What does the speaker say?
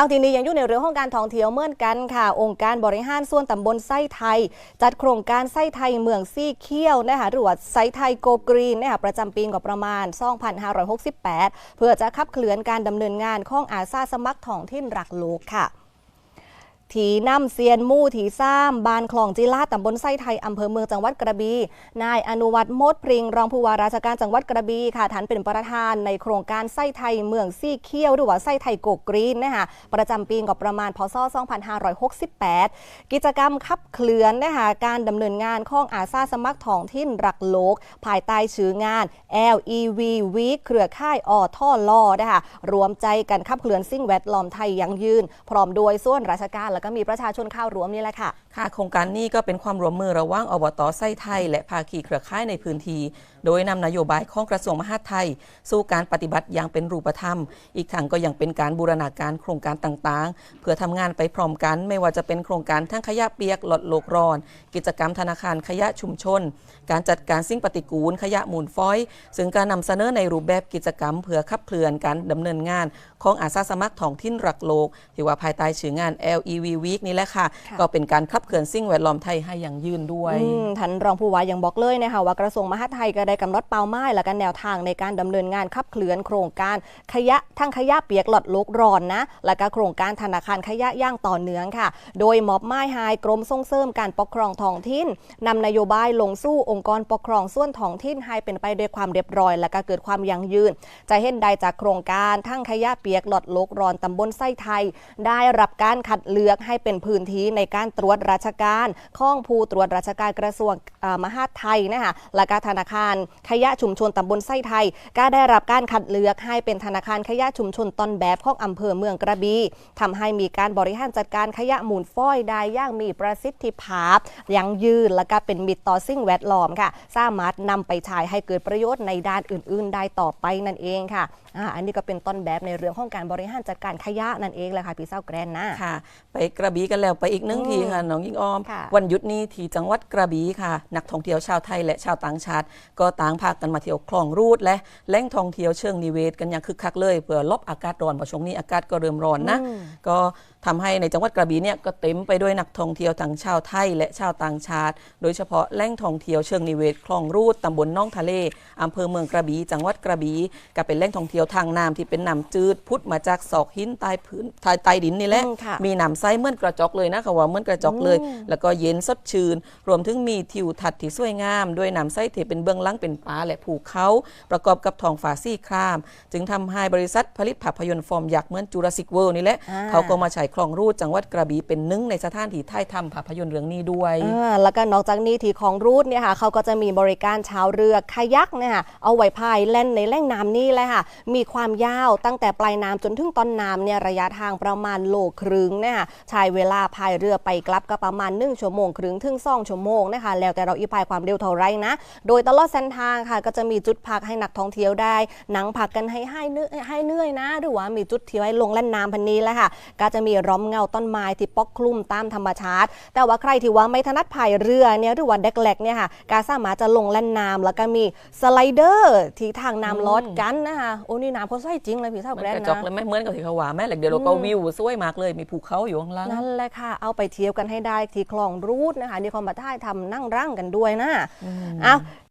เอาทีนี้ยังอยู่ในเรื่องของการท่องเที่ยวเหมือนกันค่ะ องค์การบริหารส่วนตำบลไส้ไทย จัดโครงการไส้ไทยเมืองซี่เขี้ยวนะคะหรือว่าไส้ไทยโกกรีนนะคะประจำปีกว่าประมาณ 2568 เพื่อจะขับเคลื่อนการดำเนินงานของอาสาสมัครท้องถิ่นรักโลกค่ะ ถีน้ำเซียนมู่ถีซ้ำบานคลองจิลาตำบลไส้ไทยอำเภอเมืองจังหวัดกระบี่นายอนุวัฒน์มดพริงรองผู้ว่าราชการจังหวัดกระบี่ค่ะท่านเป็นประธานในโครงการไส้ไทยเมืองซี่เขี้ยวหรือว่าไส้ไทยโกกรีนนะคะประจำปีก็ประมาณพศ 2568 กิจกรรมขับเคลื่อนนะคะการดำเนินงานของอาสาสมัครท้องถิ่นรักโลก ภายใต้ชื่องาน LEV Week เครือข่ายออท่อลอนะคะรวมใจกันขับเคลื่อนสิ่งแวดล้อมไทยยั่งยืน พร้อมโดยส่วนราชการแล้วก็มีประชาชนเข้าร่วมนี่แหละค่ะค่ะโครงการนี้ก็เป็นความร่วมมือระหว่างอบตไส้ไทย และภาคีเครือข่ายในพื้นที่โดยนำนโยบายของกระทรวงมหาดไทย สู่การปฏิบัติอย่างเป็นรูปธรรม อีกทั้งก็ยังเป็นการบูรณาการโครงการต่างๆ เพื่อทำงานไปพร้อมกัน ไม่ว่าจะเป็นโครงการทั้งขยะเปียกลดโลกร้อน กิจกรรมธนาคารขยะชุมชน การจัดการสิ่งปฏิกูลขยะมูลฝอย ซึ่งการนำเสนอในรูปแบบกิจกรรม เพื่อขับเคลื่อนการดำเนินงาน ของอาสาสมัครท้องถิ่นรักโลกที่ว่าภายใต้ชื่องาน LEV Week นี่แหละค่ะค่ะก็เป็นการขับเคลื่อนสิ่งแวดล้อมไทยให้อย่างยืนด้วยอืมท่านรองผู้ว่ายังบอกเลยนะคะว่ากระทรวงมหาดไทยก็ได้กำหนดเป้าหมายและก็แนวทางในการดำเนินงานขับเคลื่อนโครงการขยะทั้งขยะเปียกหลอดโลกร้อนนะ และก็โครงการธนาคารขยะย่างต่อเนื่องค่ะ โดยมอบหมายให้กรมส่งเสริมการปกครองท้องถิ่นนำนโยบายลงสู้องค์กรปกครองส่วนท้องถิ่นให้เป็นไปด้วยความเรียบร้อย และก็เกิดความยั่งยืน จะเห็นได้จากโครงการทั้งขยะเปียกหลอดโลกร้อนตำบลไส้ไทย ได้รับการคัดเลือกให้เป็นพื้นที่ในการตรวจราชการข้องผู้ตรวจราชการกระทรวงมหาดไทยนะคะและก็ธนาคารขยะชุมชนตำบลไส้ไทย ก็ได้รับการคัดเลือกให้เป็นธนาคารขยะชุมชนต้นแบบของอำเภอเมืองกระบี่ทำให้มีการบริหารจัดการขยะมูลฟ้อยได้อย่างมีประสิทธิภาพยั่งยืนและก็เป็นมิตรต่อสิ่งแวดล้อมค่ะ สามารถนำไปใช้ให้เกิดประโยชน์ในด้านอื่น ๆ ได้ต่อไปนั่นเองค่ะอ่าอันนี้ก็เป็นต้นแบบในเรื่องของการบริหารจัดการขยะนั่นเองแหละค่ะพี่เศร้าแกรนนะ ค่ะ ไปกระบี่กันแล้วไปอีกหนึ่งอืมทีค่ะน้องยิงออม ค่ะ วันหยุดนี้ที่จังหวัดกระบี่ค่ะ นักท่องเที่ยวชาวไทยและชาวต่างชาติ ก็ต่างพากันมาเที่ยวคลองรูดและแหล่งท่องเที่ยวเชิงนิเวศกันอย่างคึกคักเลยเพื่อลบอากาศร้อนเพราะช่วงนี้อากาศก็เริ่มร้อนนะอืมก็ทำให้ในจังหวัดกระบี่เนี่ยก็เต็มไปด้วยนักท่องเที่ยวทั้งชาวไทยและชาวต่างชาติ โดยเฉพาะแหล่งท่องเที่ยวเชิงนิเวศคลองรูดตำบลน่องทะเลอำเภอเมืองกระบี่จังหวัดกระบี่ก็เป็นแหล่งท่องเที่ยวทางน้ำที่เป็นน้ำจืดพุทธมาจากศอกหินใต้พื้นใต้ใต้ดินนี่แหละอืมค่ะมีหนำไส้เหมือนกระจกเลยนะค่ะว่าเหมือนกระจกเลยอืมแล้วก็เย็นสดชื่น รวมถึงมีทิวทัศน์ที่สวยงาม ด้วยหนำไส้ที่เป็นเบื้องหลังเป็นป่าและภูเขา ประกอบกับท้องฟ้าสีคราม จึงทำให้บริษัทผลิตภาพยนตร์ฟอร์มยักษ์เหมือนจูราสสิกเวิลด์นี่แหละอ่าเขาก็มาฉายคลองรูดจังหวัดกระบี่เป็นหนึ่งในสถานที่ถ่ายทำภาพยนตร์เรื่องนี้ด้วยอ่าแล้วก็นอกจากนี้ที่ของรูทเนี่ยค่ะเขาก็จะมีบริการชาวเรือคายักเนี่ยค่ะเอาไว้พายเล่นในแหล่งน้ำนี่แหละค่ะมีความยาวตั้งแต่ปลายน้ำจนถึงต้นน้ำเนี่ยระยะทางประมาณโลครึ่งเนี่ยค่ะใช้เวลาพายเรือไปกลับก็ประมาณ1ชั่วโมงครึ่งถึง2ชั่วโมงนะคะแล้วแต่เราอีพายความเร็วเท่าไรนะ โดยตลอดเส้นทางค่ะ ก็จะมีจุดพักให้นักท่องเที่ยวได้หนังพักกันให้ให้เนื้อยให้เหนื่อยนะ หรือว่ามีจุดที่ไว้ลงเล่นน้ำพันนี้แหละค่ะ ก็จะมีร่มเงาต้นไม้ที่ปกคลุมตามธรรมชาติ แต่ว่าใครที่ว่าไม่ถนัดพายเรือเนี่ยหรือว่าเด็กเล็กเนี่ยค่ะก็สามารถจะลงเล่นน้ำแล้วก็มีสไลเดอร์ที่ทางน้ำลอดกันนะคะโอ้นี่น้ำเขาใสจริงเลยพี่เท่าเหมือแกรนนกระจกนะเลยไหมเหมือนกับที่เขาว่าแม่เหล็กเดียวเราก็วิวสวยมากเลยมีภูเขาอยู่ข้างล่างนั่นแหละค่ะ เอาไปเที่ยวกันให้ได้ที่คลองรูดนะคะนี่เขามาท่ายทำนั่งร่างกันด้วยนะเอา